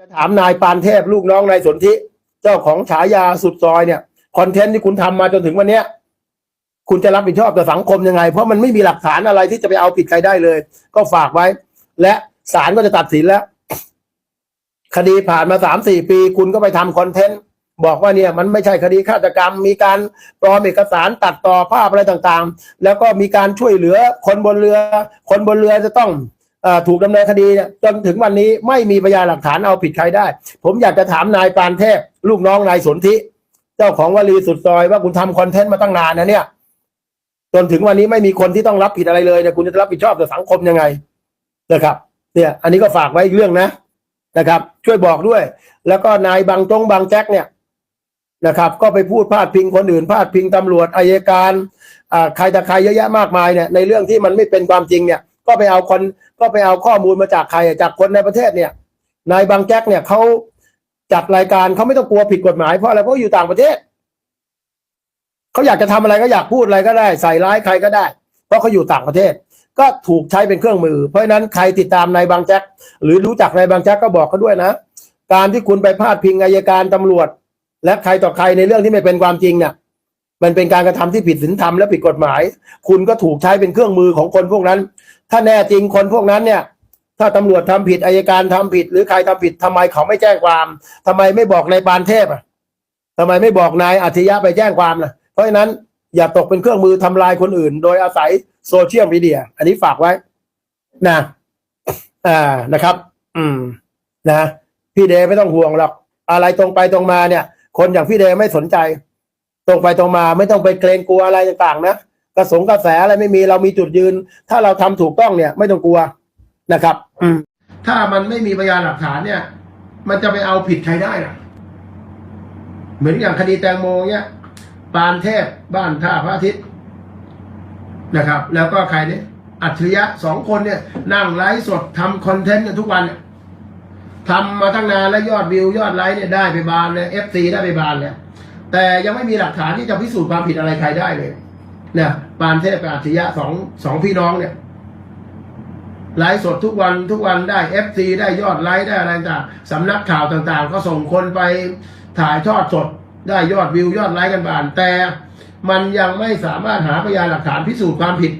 จะถามนายปานเทพลูกน้องนายสนธิเจ้าของฉายาสุดซอยเนี่ยคอนเทนต์ที่คุณทำมาจนถึงวันเนี้ย คุณจะรับผิดชอบต่อสังคมยังไง เพราะมันไม่มีหลักฐานอะไรที่จะไปเอาผิดใครได้เลย ก็ฝากไว้ และศาลก็จะตัดสินแล้ว คดีผ่านมาสามสี่ปี คุณก็ไปทำคอนเทนต์บอกว่าเนี่ยมันไม่ใช่คดีฆาตกรรม มีการปลอมเอกสารตัดต่อภาพอะไรต่างๆ แล้วก็มีการช่วยเหลือคนบนเรือ คนบนเรือจะต้อง ถูกดำเนินคดีจนถึงวันนี้ไม่มีพยานหลักฐานเอาผิดใครได้ ผมอยากจะถามนายปานเทพ ลูกน้องนายสนธิเจ้าของวลีสุดซอยว่าคุณทำคอนเทนต์มาตั้งนานนะเนี่ย จนถึงวันนี้ไม่มีคนที่ต้องรับผิดอะไรเลยเนี่ยคุณจะรับผิดชอบต่อสังคมยังไงนะครับ เนี่ย อันนี้ก็ฝากไว้เรื่องนะนะครับ ช่วยบอกด้วย แล้วก็นายบางจงบางแจ็คเนี่ยนะครับ ก็ไปพูดพาดพิงคนอื่นพาดพิงตำรวจอายการอ่าใครแต่ใครเยอะแยะมากมายเนี่ยในเรื่องที่มันไม่เป็นความจริงเนี่ย ก็ไปเอาคนก็ไปเอาข้อมูลมาจากใครจากคนในประเทศเนี่ยนายบางแจ็คเนี่ยเขาจัดรายการเขาไม่ต้องกลัวผิดกฎหมายเพราะอะไรเพราะอยู่ต่างประเทศเขาอยากจะทำอะไรก็อยากพูดอะไรก็ได้ใส่ร้ายใครก็ได้ เพราะเขาอยู่ต่างประเทศ ก็ถูกใช้เป็นเครื่องมือ เพราะฉะนั้นใครติดตามนายบางแจ็คหรือรู้จักนายบางแจ็คก็บอกเขาด้วยนะ การที่คุณไปพาดพิงอายการตำรวจ และใครต่อใครในเรื่องที่ไม่เป็นความจริงเนี่ยมันเป็นการกระทำที่ผิดศีลธรรมและผิดกฎหมาย คุณก็ถูกใช้เป็นเครื่องมือของคนพวกนั้น ถ้าแน่จริงคนพวกนั้นเนี่ย ถ้าตำรวจทำผิดอายการทำผิด หรือใครทำผิดทำไมเขาไม่แจ้งความทำไมไม่บอกนายปานเทพอะทำไมไม่บอกนายอัจฉริยะไปแจ้งความนะเพราะฉะนั้นอย่าตกเป็นเครื่องมือทำลายคนอื่น โดยอาศัยโซเชียลมีเดีย อันนี้ฝากไว้ นะอ่านะครับ อืม นะ พี่เดย์ไม่ต้องห่วงหรอก อะไรตรงไปตรงมาเนี่ย คนอย่างพี่เดย์ไม่สนใจ ตรงไปตรงมาไม่ต้องไปเกรงกลัวอะไรต่างๆนะ กระสงกระแสอะไรไม่มีเรามีจุดยืน ถ้าเราทำถูกต้องเนี่ย ไม่ต้องกลัวนะครับ อืมถ้ามันไม่มีพยานหลักฐานเนี่ย มันจะไปเอาผิดใครได้ล่ะ เหมือนอย่างคดีแตงโมเนี่ยปานเทพบ้านท่าพระอาทิตย์นะครับ แล้วก็ใครเนี่ยอัจฉริยะสองคนเนี่ย นั่งไลฟ์สดทำคอนเทนต์กันทุกวันเนี่ยทำมาตั้งนานแล้วยอดวิวยอดไลค์เนี่ยได้ไปบานเลยเอฟซีได้ไปบานเลยแต่ยังไม่มีหลักฐานที่จะพิสูจน์ความผิดอะไรใครได้เลย เนี่ยปานเทพกับอัจฉริยะสองสองพี่น้องเนี่ยไลฟ์สดทุกวันทุกวันได้เอฟซีได้ยอดไลค์ได้อะไรต่างสำนักข่าวต่างๆ ก็ส่งคนไปถ่ายทอดสดได้ยอดวิวยอดไลค์กันบาน แต่มันยังไม่สามารถหาพยานหลักฐานพิสูจน์ความผิด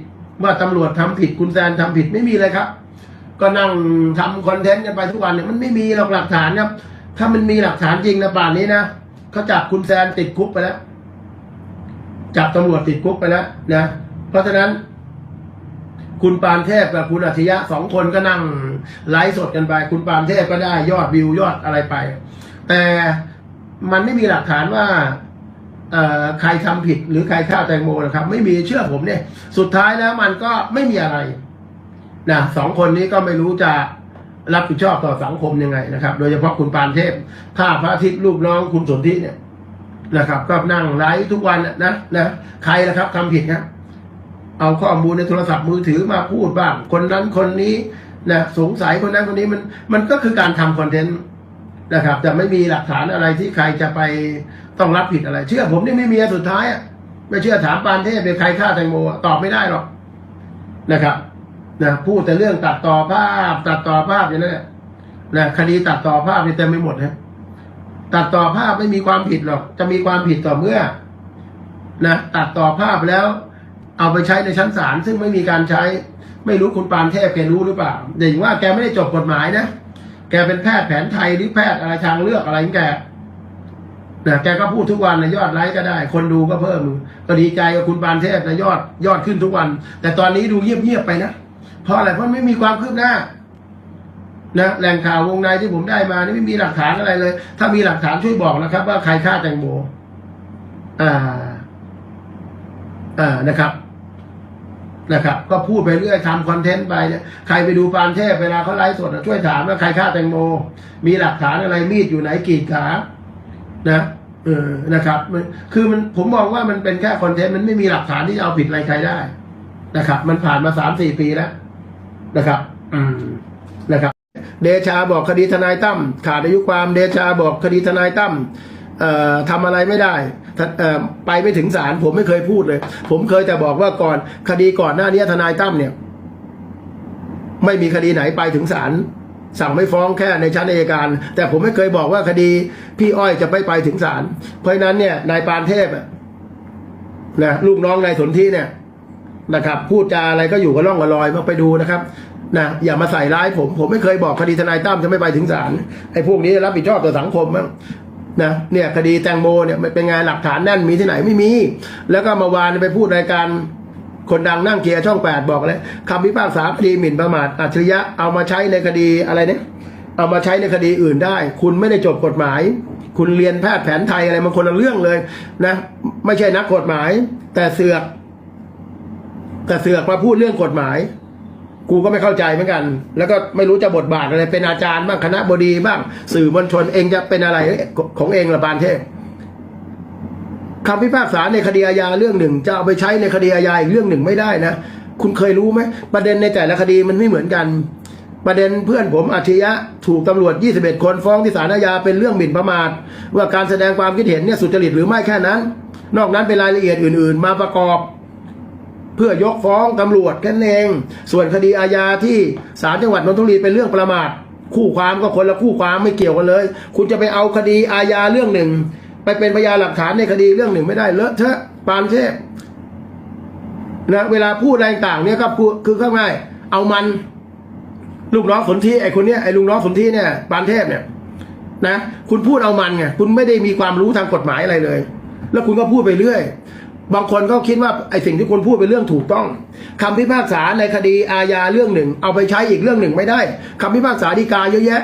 ว่าตำรวจทำผิดคุณแซนทำผิดไม่มีเลยครับ ก็นั่งทำคอนเทนต์กันไปทุกวันเนี่ยมันไม่มีหรอกหลักฐานครับ ถ้ามันมีหลักฐานจริงนะป่านนี้นะเขาจับคุณแซนติดคุกไปแล้ว จับตำรวจติดคุกไปแล้วนะ เพราะฉะนั้น คุณปานเทพกับคุณอัจฉริยะสองคนก็นั่งไลฟ์สดกันไป คุณปานเทพก็ได้ยอดวิวยอดอะไรไป แต่มันไม่มีหลักฐานว่าใครทำผิดหรือใครฆ่าแตงโมนะครับ ไม่มีเชื่อผมเนี่ย สุดท้ายแล้วมันก็ไม่มีอะไรนะสองคนนี้ก็ไม่รู้จะรับผิดชอบต่อสังคมยังไงนะครับ โดยเฉพาะคุณปานเทพถ้าพระอาทิตย์ลูกน้องคุณสนธิเนี่ย นะครับ ก็นั่งไลฟ์ทุกวันน่ะนะนะใครนะครับทำผิดครับเอาข้อมูลในโทรศัพท์มือถือมาพูดบ้าง คนนั้นคนนี้นะสงสัยคนนั้นคนนี้มันมันก็คือการทำคอนเทนต์นะครับแต่ไม่มีหลักฐานอะไรที่ใครจะไปต้องรับผิดอะไร เชื่อผมนี่ไม่มีสุดท้ายอะไม่เชื่อถามปานเทพเป็นใครฆ่าแตงโมตอบไม่ได้หรอกนะครับนะพูดแต่เรื่องตัดต่อภาพ ตัดต่อภาพอย่างนั้นแหละนะคดีตัดต่อภาพเต็มไปหมดนะ ตัดต่อภาพไม่มีความผิดหรอก จะมีความผิดต่อเมื่อนะตัดต่อภาพแล้ว เอาไปใช้ในชั้นศาลซึ่งไม่มีการใช้ ไม่รู้คุณปานเทพแกรู้หรือเปล่าเด่นว่าแกไม่ได้จบกฎหมายนะแกเป็นแพทย์แผนไทยหรือแพทย์อะไรทางเลือกอะไรแกนะแกก็พูดทุกวันนะยอดไลค์ก็ได้ คนดูก็เพิ่มก็ดีใจกับคุณปานเทพนะยอดยอดขึ้นทุกวัน แต่ตอนนี้ดูเงียบๆไปนะเพราะอะไรเพราะไม่มีความคืบหน้า นะแหล่งข่าววงในที่ผมได้มานี่ไม่มีหลักฐานอะไรเลย ถ้ามีหลักฐานช่วยบอกนะครับ ว่าใครฆ่าแตงโมอ่า อ่านะครับนะครับ ก็พูดไปเรื่อยทำคอนเทนต์ไปเนี่ยใครไปดูปานเทพเวลาเขาไลฟ์สดช่วยถามว่าใครฆ่าแตงโม มีหลักฐานอะไรมีดอยู่ไหนกรีดขานะเออนะครับคือมันผมมองว่ามันเป็นแค่คอนเทนต์มันไม่มีหลักฐานที่จะเอาผิดอะไรใครได้นะครับ มันผ่านมาสามสี่ปีแล้วนะครับ อืมนะครับ เดชาบอกคดีทนายตั้มขาดอายุความเดชาบอกคดีทนายตั้มเอ่อทำอะไรไม่ได้ไปไม่ถึงศาลผมไม่เคยพูดเลย ผมเคยแต่บอกว่าก่อนคดีก่อนหน้านี้ทนายตั้มเนี่ย ไม่มีคดีไหนไปถึงศาลสั่งไม่ฟ้องแค่ในชั้นอัยการ แต่ผมไม่เคยบอกว่าคดีพี่อ้อยจะไม่ไปถึงศาลเพราะนั้นเนี่ยนายปานเทพนะลูกน้องนายสนธิเนี่ยนะครับ พูดจาอะไรก็อยู่กับร่องกับรอยมาไปดูนะครับ นะอย่ามาใส่ร้ายผม ผมไม่เคยบอกคดีทนายตั้มจะไม่ไปถึงศาลไอ้พวกนี้รับผิดชอบต่อสังคมมั้งนะเนี่ยคดีแตงโมเนี่ยมันเป็นไงหลักฐานแน่นมีที่ไหนไม่มี แล้วก็มาวานไปพูดรายการคนดังนั่งเกียร์ช่องแปดบอกเลยคำพิพากษาคดีหมิ่นประมาทอัจฉริยะเอามาใช้ในคดีอะไรเนี่ยเอามาใช้ในคดีอื่นได้ คุณไม่ได้จบกฎหมาย คุณเรียนแพทย์แผนไทยอะไรมันคนละเรื่องเลยนะไม่ใช่นักกฎหมาย แต่เสือก แต่เสือกมาพูดเรื่องกฎหมาย กูก็ไม่เข้าใจเหมือนกัน แล้วก็ไม่รู้จะบทบาทอะไร เป็นอาจารย์บ้างคณะบดีบ้าง สื่อมวลชนเองจะเป็นอะไรของเองละบานเทพคำพิพากษาในคดีอาญาเรื่องหนึ่ง จะเอาไปใช้ในคดีอาญาอีกเรื่องหนึ่งไม่ได้นะ คุณเคยรู้ไหมประเด็นในแต่ละคดีมันไม่เหมือนกัน ประเด็นเพื่อนผมอาชญะถูกตำรวจ 21 คนฟ้องที่ศาลอาญาเป็นเรื่องหมิ่นประมาทว่าการแสดงความคิดเห็นเนี่ยสุจริตหรือไม่แค่นั้น นอกนั้นเป็นรายละเอียดอื่น ๆ มาประกอบ เพื่อยกฟ้องตำรวจแค่นั้นเอง ส่วนคดีอาญาที่ศาลจังหวัดนนทบุรีเป็นเรื่องประมาทคู่ความก็คนละคู่ความไม่เกี่ยวกันเลย คุณจะไปเอาคดีอาญาเรื่องหนึ่ง ไปเป็นพยานหลักฐานในคดีเรื่องหนึ่งไม่ได้เลอะเทอะปานเทพนะเวลาพูดอะไรต่างเนี่ยก็คือเข้าง่ายเอามันลูกน้องสนธิไอ้คนเนี้ยไอ้ลูกน้องสนธิเนี่ยปานเทพเนี่ยนะคุณพูดเอามันไงคุณไม่ได้มีความรู้ทางกฎหมายอะไรเลย แล้วคุณก็พูดไปเรื่อย บางคนก็คิดว่าไอ้สิ่งที่คุณพูดเป็นเรื่องถูกต้องคำพิพากษาในคดีอาญาเรื่องหนึ่ง เอาไปใช้อีกเรื่องหนึ่งไม่ได้คำพิพากษาฎีกาเยอะแยะ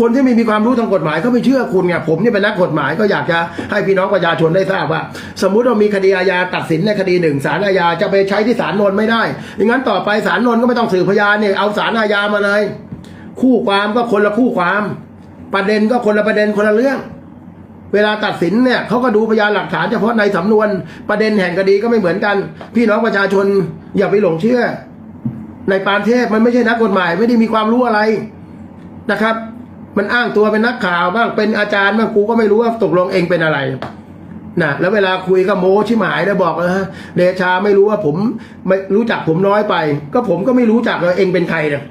คนที่ไม่มีความรู้ทางกฎหมายก็ไม่เชื่อคุณไงผมนี่เป็นนักกฎหมายก็อยากจะให้พี่น้องประชาชนได้ทราบว่า สมมุติว่ามีคดีอาญาตัดสินในคดีหนึ่งศาลอาญาจะไปใช้ที่ศาลนนท์ไม่ได้อย่างนั้นต่อไปศาลนนท์ก็ไม่ต้องสืบพยานเนี่ยเอาศาลอาญามาเลย คู่ความก็คนละคู่ความ ประเด็นก็คนละประเด็นคนละเรื่อง เวลาตัดสินเนี่ยเขาก็ดูพยานหลักฐานเฉพาะในสำนวนประเด็นแห่งคดีก็ไม่เหมือนกัน พี่น้องประชาชนอย่าไปหลงเชื่อ ในปานเทพมันไม่ใช่นักกฎหมาย ไม่ได้มีความรู้อะไรนะครับ มันอ้างตัวเป็นนักข่าวบ้างเป็นอาจารย์บ้างกูก็ไม่รู้ว่าตกลงเองเป็นอะไรนะแล้วเวลาคุยก็โมชิหมายแล้วบอกเลยฮะเดชาไม่รู้ว่าผมไม่รู้จักผมน้อยไป ก็ผมก็ไม่รู้จักเลยเองเป็นใครเนี่ย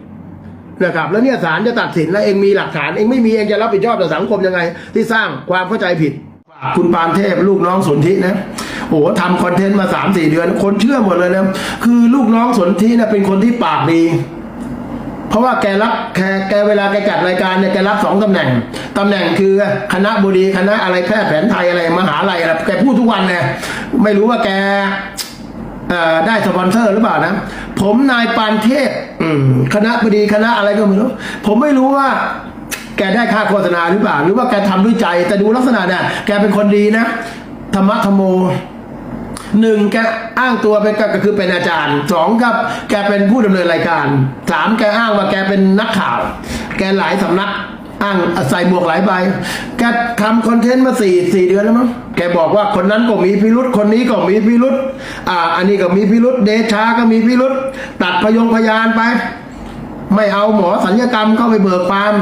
นะครับแล้วเนี่ยศาลจะตัดสินแล้วเองมีหลักฐานเองไม่มีเองจะรับผิดชอบต่อสังคมยังไง ที่สร้างความเข้าใจผิด คุณปานเทพลูกน้องสนธินะโอ้โหทำคอนเทนต์มาสามสี่เดือน คนเชื่อหมดเลยนะคือลูกน้องสนธินี่ยเป็นคนที่ปากดีเพราะว่าแกรับแกแกเวลาแกจัดรายการเนี่ยแกรับสองตำแหน่งตำแหน่งคือคณะบดีคณะอะไรแพทย์แผนไทยอะไรมหาลัยอะไรแกพูดทุกวันเนี่ยไม่รู้ว่าแกได้สปอนเซอร์หรือเปล่านะ ผมนายปานเทพ อืมคณะบดีคณะอะไรก็ไม่รู้ ผมไม่รู้ว่า แกได้ค่าโฆษณาหรือเปล่า หรือว่าแกทำด้วยใจ แต่ดูลักษณะเนี่ยแกเป็นคนดีนะ ธรรมะธรรมโมหนึ่งแกอ้างตัวเป็นก็คือเป็นอาจารย์สองครับแกเป็นผู้ดำเนินรายการสามแกอ้างว่าแกเป็นนักข่าว แกหลายสำนัก อ้างใส่หมวกหลายใบ แกทำคอนเทนต์มาสี่สี่เดือนแล้วมั้ง แกบอกว่าคนนั้นก็มีพิรุษคนนี้ก็มีพิรุษอ่า อันนี้ก็มีพิรุษเดชาก็มีพิรุษตัดพยงพยานไป ไม่เอาหมอสัญญกรรมเข้าไปเบิกความ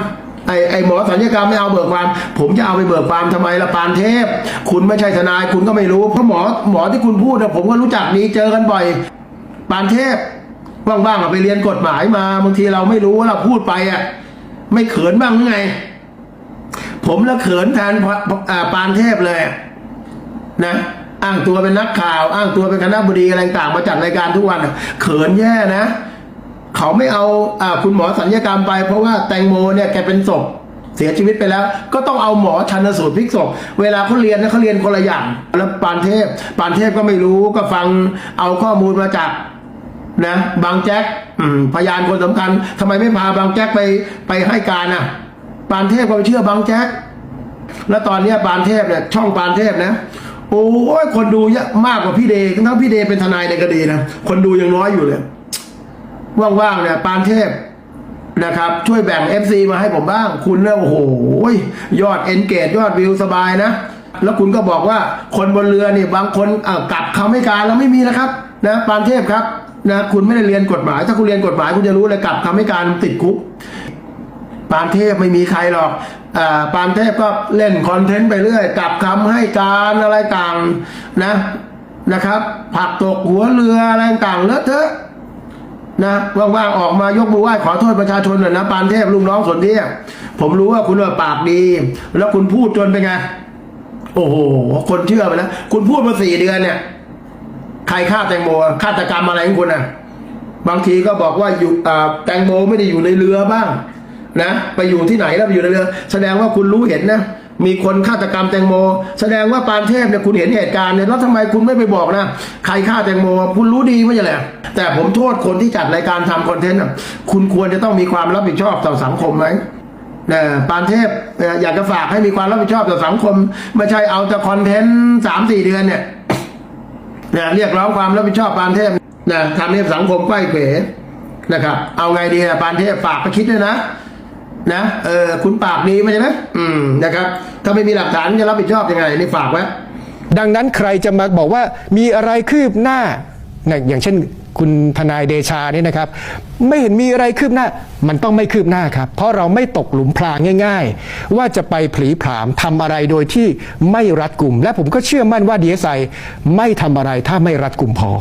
ไอ้ไอ้หมอสัญญกรรมไม่เอาเบิกความ ผมจะเอาไปเบิกความทำไมละปานเทพ คุณไม่ใช่ทนายคุณก็ไม่รู้เพราะหมอหมอที่คุณพูดนะผมก็รู้จักนี้เจอกันบ่อย ปานเทพว่างๆไปเรียนกฎหมายมาบางทีเราไม่รู้เราพูดไปอะ ไม่เขินบ้างหรือไง ผมละเขินแทนปานเทพเลยนะอ้างตัวเป็นนักข่าว อ้างตัวเป็นคณะบดีอะไรต่างมาจัดรายการทุกวันเขินแย่นะ เขาไม่เอาอ่าคุณหมอสัญญกรรมไป เพราะว่าแตงโมเนี่ยแกเป็นศพเสียชีวิตไปแล้ว ก็ต้องเอาหมอชันสูตรพลิกศพเวลาเขาเรียนนะเขาเรียนคนละอย่างแล้วปานเทพปานเทพก็ไม่รู้ก็ฟังเอาข้อมูลมาจากนะ บางแจ็ค พยานคนสำคัญทำไมไม่พาบางแจ็คไปไปให้การอะ ปานเทพก็ไปเชื่อบางแจ็คแล้วตอนเนี้ยปานเทพเนี่ยช่องปานเทพนะโอ้ยคนดูเยอะมากกว่าพี่เดย์ทั้งพี่เดย์เป็นทนายในคดีนะคนดูยังน้อยอยู่เลยว่างๆเนี่ยปานเทพนะครับ ช่วยแบ่ง FC มาให้ผมบ้าง คุณเนี่ยโอ้โหยอดเอนเกจยอดวิวสบายนะ แล้วคุณก็บอกว่าคนบนเรือนี่บางคนอ่ากลับคำให้การแล้วไม่มีนะครับ นะปานเทพครับ นะคุณไม่ได้เรียนกฎหมาย ถ้าคุณเรียนกฎหมายคุณจะรู้เลยกลับคำให้การติดคุกปานเทพไม่มีใครหรอกอ่าปานเทพก็เล่นคอนเทนต์ไปเรื่อยกลับคำให้การอะไรต่างนะนะครับ ผักตกหัวเรืออะไรต่างเลอะเทอะนะว่างๆออกมายกมือไหว้ขอโทษประชาชนหน่อยนะปานเทพลุงน้องสนที่ผมรู้ว่าคุณปากดี แล้วคุณพูดจนเป็นไง โอ้โห คนเชื่อไปแล้วคุณพูดมาสี่เดือนเนี่ย ใครฆ่าแตงโมฆาตกรรมอะไรของคุณอะ บางทีก็บอกว่าอยู่แตงโมไม่ได้อยู่ในเรือบ้าง นะ ไปอยู่ที่ไหนแล้วไปอยู่ในเรือ แสดงว่าคุณรู้เห็นนะมีคนฆาตกรรมแตงโม แสดงว่าปานเทพเนี่ยคุณเห็นเหตุการณ์เนี่ยแล้วทำไมคุณไม่ไปบอกนะใครฆ่าแตงโม คุณรู้ดีไม่ใช่เหรอแต่ผมโทษคนที่จัดรายการทำคอนเทนต์คุณควรจะต้องมีความรับผิดชอบต่อสังคมไหมนะปานเทพอยากจะฝากให้มีความรับผิดชอบต่อสังคมไม่ใช่เอาแต่คอนเทนต์สามสี่เดือนเนี่ย นะเรียกร้องความรับผิดชอบปานเทพนะทำให้สังคมไข้เขวนะครับ เอาไงดีอะปานเทพฝากไปคิดด้วยนะนะเออคุณปากดีไหมใช่ไหมอืมนะครับ ถ้าไม่มีหลักฐานจะรับผิดชอบยังไงนี่ฝากไว้ดังนั้นใครจะมาบอกว่ามีอะไรคืบหน้านะอย่างเช่น คุณทนายเดชาเนี่ยนะครับ ไม่เห็นมีอะไรคืบหน้า มันต้องไม่คืบหน้าครับ เพราะเราไม่ตกหลุมพรางง่าย ๆ ว่าจะไปผลีผลามทำอะไรโดยที่ไม่รัดกลุ่ม และผมก็เชื่อมั่นว่าดีเอสไอไม่ทำอะไรถ้าไม่รัดกลุ่มพอ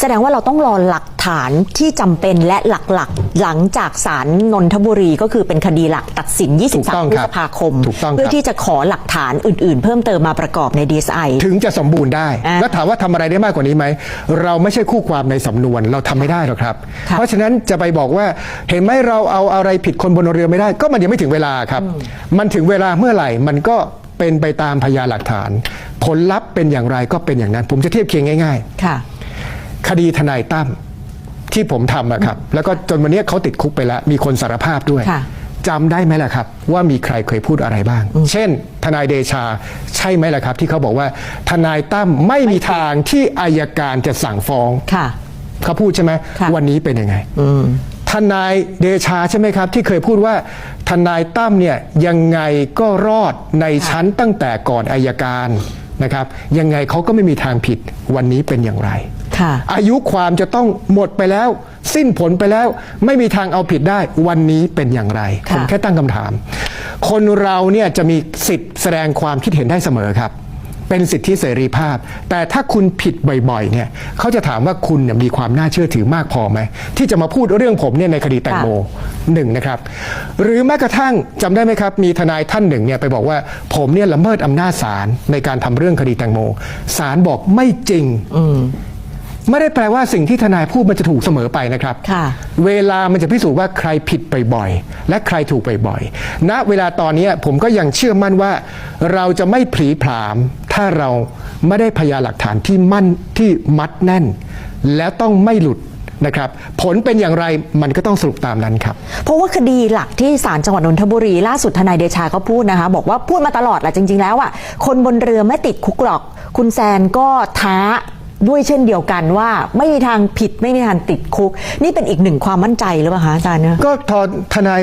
แสดงว่าเราต้องรอหลักฐานที่จำเป็นและหลักๆ หลังจากศาลนนทบุรีก็คือเป็นคดีหลักตัดสิน ถูกต้อง23พฤครัษบภาคม ถูกต้องครับ เพื่อที่จะขอหลักฐานอื่น ๆ เพิ่มเติมมาประกอบใน DSI ถึงจะสมบูรณ์ได้ อ่าแล้วถามว่าทำอะไรได้มากกว่านี้ไหม เราไม่ใช่คู่ความในสำนวนเราทำไม่ได้หรอกครับ ค่ะเพราะฉะนั้นจะไปบอกว่าเห็นไหมเราเอาอะไรผิดคนบนเรือไม่ได้ ก็มันยังไม่ถึงเวลาครับ มันถึงเวลาเมื่อไหร่มันก็เป็นไปตามพยานหลักฐาน ผลลัพธ์เป็นอย่างไรก็เป็นอย่างนั้น ผมจะเทียบเคียงง่าย ค่ะๆ คดีทนายตั้มที่ผมทำอะครับ แล้วก็จนวันนี้เขาติดคุกไปแล้ว มีคนสารภาพด้วยค่ะจำได้ไหมล่ะครับ ว่ามีใครเคยพูดอะไรบ้าง เช่น ทนายเดชาใช่ไหมล่ะครับ ที่เขาบอกว่าทนายตั้มไม่มีทางที่อายการจะสั่งฟ้องค่ะเขาพูดใช่ไหมค่ะวันนี้เป็นยังไงทนายเดชาใช่ไหมครับ ที่เคยพูดว่า ทนายตั้มเนี่ยยังไงก็รอดในชั้นตั้งแต่ก่อนอายการนะครับ ยังไงเขาก็ไม่มีทางผิดวันนี้เป็นอย่างไรค่ะ อายุความจะต้องหมดไปแล้ว สิ้นผลไปแล้ว ไม่มีทางเอาผิดได้วันนี้เป็นอย่างไรค่ะผมแค่ตั้งคำถาม คนเราเนี่ยจะมีสิทธิ์แสดงความคิดเห็นได้เสมอครับ เป็นสิทธิเสรีภาพ แต่ถ้าคุณผิดบ่อยๆเนี่ยเขาจะถามว่าคุณเนี่ยมีความน่าเชื่อถือมากพอไหมที่จะมาพูดเรื่องผมเนี่ยในคดีแตงโมหนึ่งนะครับ หรือแม้กระทั่งจำได้ไหมครับ มีทนายท่านหนึ่งเนี่ยไปบอกว่าผมเนี่ยละเมิดอำนาจศาลในการทำเรื่องคดีแตงโมศาลบอกไม่จริง ไม่ได้แปลว่าสิ่งที่ทนายพูดมันจะถูกเสมอไปนะครับ ค่ะ เวลามันจะพิสูจน์ว่าใครผิดบ่อยๆและใครถูกบ่อยๆณเวลาตอนนี้ผมก็ยังเชื่อมั่นว่า เราจะไม่ผลีผลาม ถ้าเราไม่ได้พยานหลักฐานที่มั่นที่มัดแน่น แล้วต้องไม่หลุดนะครับ ผลเป็นอย่างไรมันก็ต้องสรุปตามนั้นครับ เพราะว่าคดีหลักที่ศาลจังหวัดนนทบุรีล่าสุดทนายเดชาก็พูดนะคะ บอกว่าพูดมาตลอดแหละจริง ๆ แล้วอะคนบนเรือไม่ติดคุกหรอก คุณแซนก็ท้า ด้วยเช่นเดียวกันว่าไม่มีทางผิดไม่มีทางติดคุก นี่เป็นอีกหนึ่งความมั่นใจหรือเปล่าคะอาจารย์เนี่ยก็ทอทนาย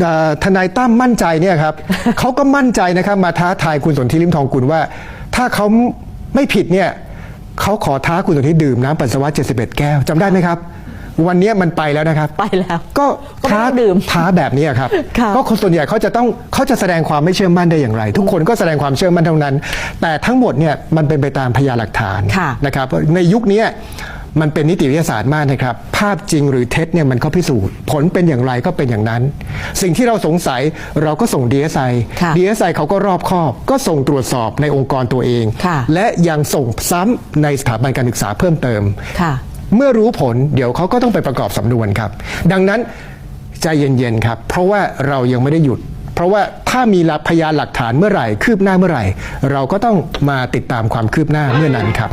เอ่อทนายตั้มมั่นใจเนี่ยครับ เขาก็มั่นใจนะครับมาท้าทายคุณสนธิริมทองกุลว่า ถ้าเขาไม่ผิดเนี่ยเขาขอท้าคุณสนธิดื่มน้ำปัสสาวะ 71 แก้วจำได้ไหมครับ วันเนี้ยมันไปแล้วนะครับ ไปแล้วก็ก็ไม่ท้าต้องดื่มท้าแบบนี้ครับค่ะ ก็คนส่วนใหญ่เขาจะต้องเขาจะแสดงความไม่เชื่อมั่นได้อย่างไร ทุกคนก็แสดงความเชื่อมั่นเท่านั้น แต่ทั้งหมดเนี่ยมันเป็นไปตามพยานหลักฐานค่ะ นะครับในยุคเนี้ยมันเป็นนิติวิทยาศาสตร์มากนะครับ ภาพจริงหรือเท็จเนี่ยมันก็พิสูจน์ผลเป็นอย่างไรก็เป็นอย่างนั้น สิ่งที่เราสงสัยเราก็ส่ง DSI ค่ะ DSI เขาก็รอบคอบ ก็ส่งตรวจสอบในองค์กรตัวเอง ค่ะ และยังส่งซ้ำในสถาบันการศึกษาเพิ่มเติม ค่ะ เมื่อรู้ผลเดี๋ยวเขาก็ต้องไปประกอบสำนวนครับ ดังนั้นใจเย็นๆครับ เพราะว่าเรายังไม่ได้หยุด เพราะว่าถ้ามีหลักพยานหลักฐานเมื่อไหร่ คืบหน้าเมื่อไหร่ เราก็ต้องมาติดตามความคืบหน้าเมื่อนั้นครับ